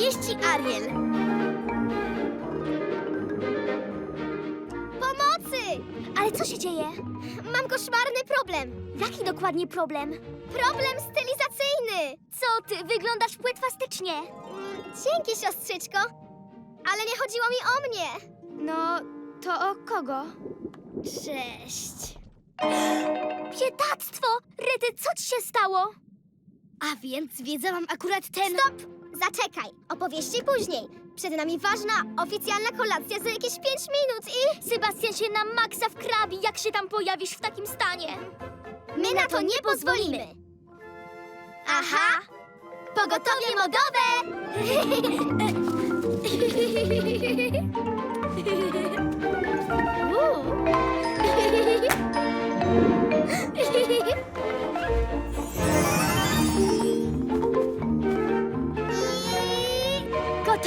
Wieści Ariel. Pomocy! Ale co się dzieje? Mam koszmarny problem. Jaki dokładnie problem? Problem stylizacyjny. Co ty, wyglądasz płetwastycznie. Mm, Dzięki, siostrzyczko. Ale nie chodziło mi o mnie. No, to o kogo? Cześć. Biedactwo! Rety, co ci się stało? A więc wiedzę mam akurat ten... Stop! Zaczekaj, opowieści później. Przed nami ważna, oficjalna kolacja za jakieś pięć minut i... Sebastian się na maksa wkrabi, jak się tam pojawisz w takim stanie. My na to nie pozwolimy. Aha! Pogotowie modowe!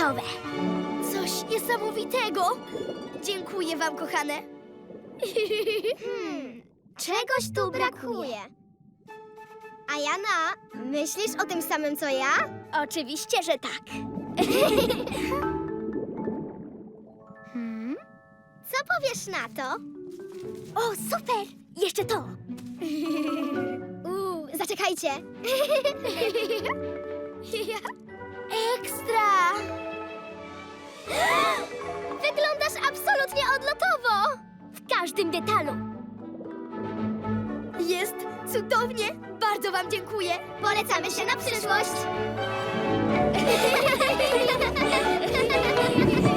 gotowe. Coś niesamowitego. Dziękuję wam, kochane. Hmm, czegoś tu brakuje. A Jana, myślisz o tym samym co ja? Oczywiście, że tak. hmm? Co powiesz na to? O, super! Jeszcze to! Uuu, zaczekajcie. Ekstra! każdym detalu. Jest cudownie! Bardzo wam dziękuję! Polecamy się na przyszłość!